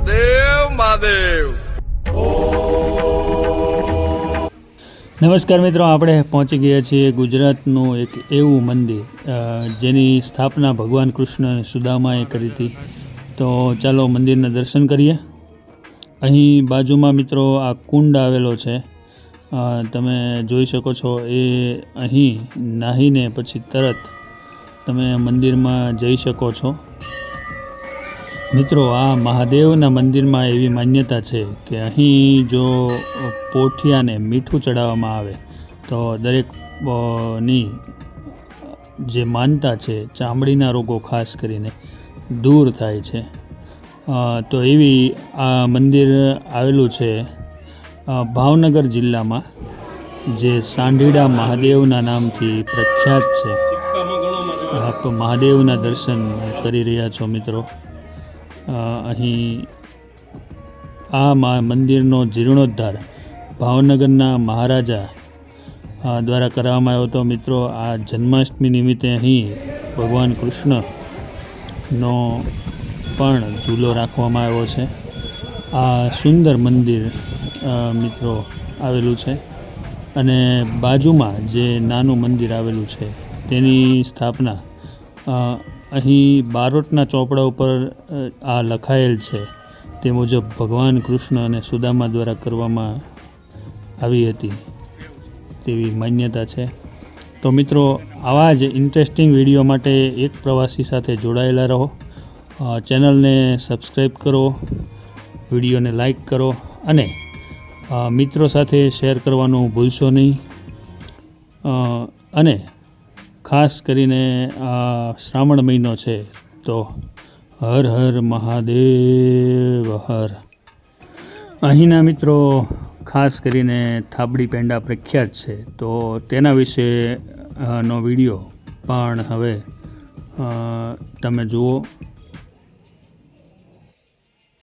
મહાદેવ મહાદેવ. નમસ્કાર મિત્રો, આપણે પહોંચી ગયા છીએ ગુજરાતનું એક એવું મંદિર જેની સ્થાપના ભગવાન કૃષ્ણ સુદામાએ કરી હતી. તો ચાલો મંદિરના દર્શન કરીએ. અહીં બાજુમાં મિત્રો આ કુંડ આવેલો છે. તમે જોઈ શકો છો, એ અહીં નાહીને પછી તરત તમે મંદિરમાં જઈ શકો છો. મિત્રો, આ મહાદેવના મંદિરમાં એવી માન્યતા છે કે અહીં જો પોઠિયાને મીઠું ચડાવવામાં આવે, તો દરેકની જે માનતા છે, ચામડીના રોગો ખાસ કરીને દૂર થાય છે. તો એવી આ મંદિર આવેલું છે ભાવનગર જિલ્લામાં, જે સાંઢીડા મહાદેવના નામથી પ્રખ્યાત છે. આપ મહાદેવના દર્શન કરી રહ્યા છો મિત્રો. અહીં આ મંદિરનો જીર્ણોદ્ધાર ભાવનગરના મહારાજા દ્વારા કરવામાં આવ્યો હતો. મિત્રો, આ જન્માષ્ટમી નિમિત્તે અહીં ભગવાન કૃષ્ણનો પણ ઝૂલો રાખવામાં આવ્યો છે. આ સુંદર મંદિર મિત્રો, આવેલું છે અને બાજુમાં જે નાનું મંદિર આવેલું છે તેની સ્થાપના અહીં બારોટના ચોપડા ઉપર આ લખાયેલ છે. તે મુજબ ભગવાન કૃષ્ણ અને સુદામા દ્વારા કરવામાં આવી હતી તેવી માન્યતા છે. તો મિત્રો, આવા જ ઇન્ટરેસ્ટિંગ વીડિયો માટે એક પ્રવાસી સાથે જોડાયેલા રહો. ચેનલને સબસ્ક્રાઈબ કરો, વિડીયોને લાઈક કરો અને મિત્રો સાથે શેર કરવાનું ભૂલશો નહીં. અને ખાસ કરીને આ શ્રાવણ મહિનો છે, તો હર હર મહાદેવ, હર. અહીંના મિત્રો, ખાસ કરીને થાબડી પેંડા પ્રખ્યાત છે, તો તેના વિશે નો વીડિયો, પણ હવે તમે જુઓ.